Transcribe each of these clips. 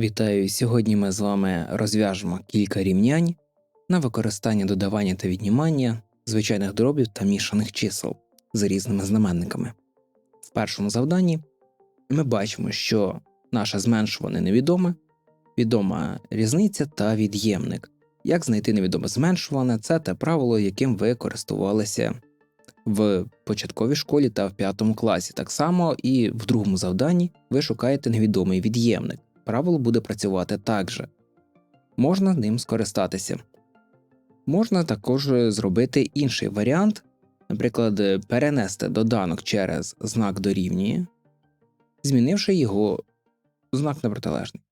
Вітаю! Сьогодні ми з вами розв'яжемо кілька рівнянь на використання додавання та віднімання звичайних дробів та мішаних чисел з різними знаменниками. В першому завданні ми бачимо, що наше зменшуване невідоме, відома різниця та від'ємник. Як знайти невідоме зменшуване це те правило, яким ви користувалися в початковій школі та в п'ятому класі. Так само і в другому завданні ви шукаєте невідомий від'ємник правило буде працювати так же. Можна ним скористатися. Можна також зробити інший варіант, наприклад, перенести доданок через знак дорівнює, змінивши його знак на протилежний.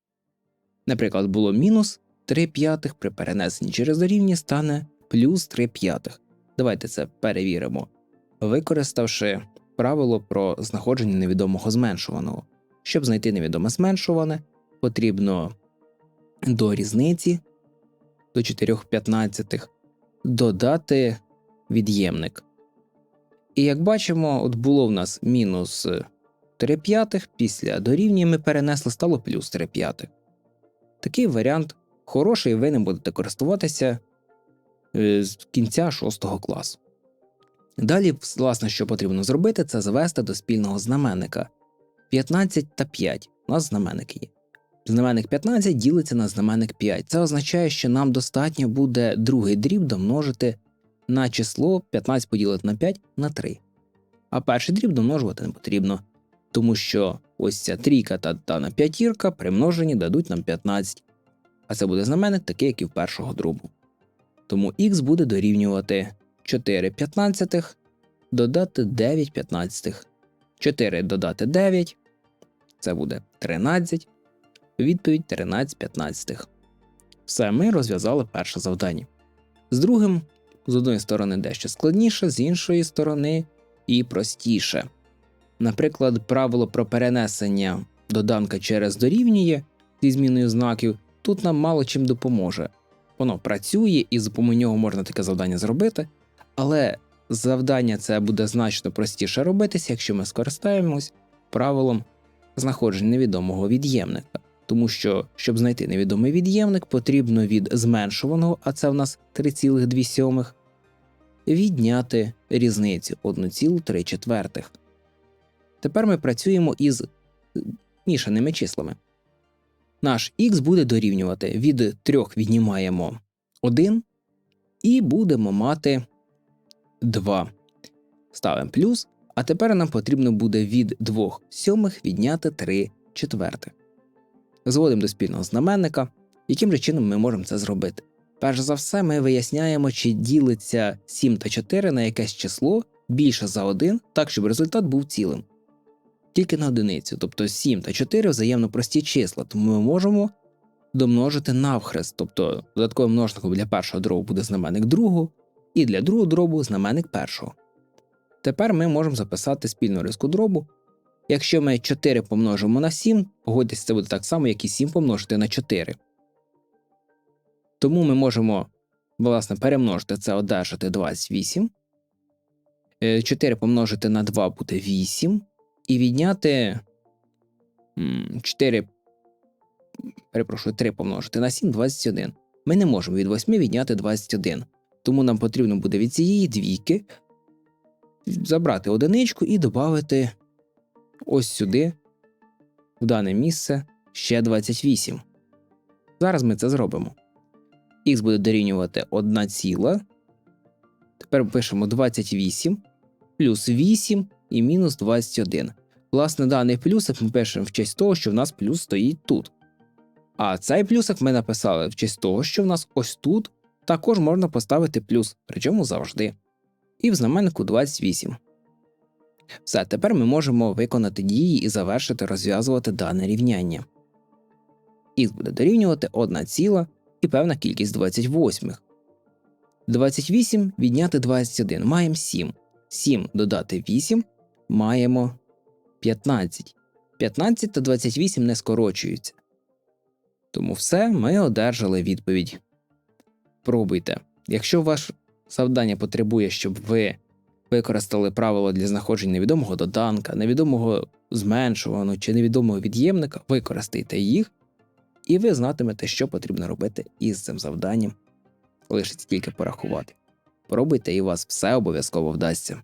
Наприклад, було мінус 3 п'ятих при перенесенні через дорівнює стане плюс 3 п'ятих. Давайте це перевіримо, використавши правило про знаходження невідомого зменшуваного. Щоб знайти невідоме зменшуване, потрібно до різниці до 4,15 додати від'ємник. І як бачимо, от було в нас мінус 3 п'ятих, після дорівнює ми перенесли, стало плюс 3 п'ятих. Такий варіант хороший, ви не будете користуватися е, з кінця 6 класу. Далі, власне, що потрібно зробити, це завести до спільного знаменника 15 та 5. У нас знаменники є. Знаменник 15 ділиться на знаменник 5. Це означає, що нам достатньо буде другий дріб домножити на число 15 поділити на 5 на 3. А перший дріб домножувати не потрібно, тому що ось ця трійка та дана п'ятірка примножені дадуть нам 15. А це буде знаменник такий, як і в першого дробу. Тому х буде дорівнювати 4 15 додати 9 15. 4 додати 9 це буде 13. Відповідь 13 15. Все, ми розв'язали перше завдання. З другим, з одної сторони, дещо складніше, з іншої сторони і простіше. Наприклад, правило про перенесення доданка через дорівнює зі зміною знаків тут нам мало чим допоможе. Воно працює і з допомогою нього можна таке завдання зробити, але завдання це буде значно простіше робитися, якщо ми скористаємось правилом знаходження невідомого від'ємника тому що, щоб знайти невідомий від'ємник, потрібно від зменшуваного, а це в нас 3,2, відняти різницю 1,3. Тепер ми працюємо із мішаними числами. Наш х буде дорівнювати від 3 віднімаємо 1 і будемо мати 2. Ставимо плюс, а тепер нам потрібно буде від 2 сьомих відняти 3 четвертих зводимо до спільного знаменника, яким же чином ми можемо це зробити. Перш за все, ми виясняємо, чи ділиться 7 та 4 на якесь число більше за 1, так щоб результат був цілим. Тільки на одиницю, тобто 7 та 4 взаємно прості числа, тому ми можемо домножити навхрест, тобто додатковим множником для першого дробу буде знаменник другого, і для другого дробу знаменник першого. Тепер ми можемо записати спільну риску дробу Якщо ми 4 помножимо на 7, погодьтесь, це буде так само, як і 7 помножити на 4. Тому ми можемо, власне, перемножити це, одержати 28. 4 е, помножити на 2 буде 8. І відняти 4, перепрошую, 3 помножити на 7 21. Ми не можемо від 8 відняти 21. Тому нам потрібно буде від цієї двійки забрати одиничку і додати ось сюди, в дане місце, ще 28. Зараз ми це зробимо. Х буде дорівнювати 1 ціла. Тепер пишемо 28 плюс 8 і мінус 21. Власне, даний плюсик ми пишемо в честь того, що в нас плюс стоїть тут. А цей плюсик ми написали в честь того, що в нас ось тут також можна поставити плюс, причому завжди. І в знаменнику 28. Все, тепер ми можемо виконати дії і завершити розв'язувати дане рівняння. Х буде дорівнювати 1 ціла і певна кількість 28. 28 відняти 21 маємо 7. 7 додати 8 маємо 15. 15 та 28 не скорочуються. Тому все ми одержали відповідь. Пробуйте. Якщо ваше завдання потребує, щоб ви використали правило для знаходження невідомого доданка, невідомого зменшуваного чи невідомого від'ємника, використайте їх і ви знатимете, що потрібно робити із цим завданням. Лишиться тільки порахувати. Пробуйте і у вас все обов'язково вдасться.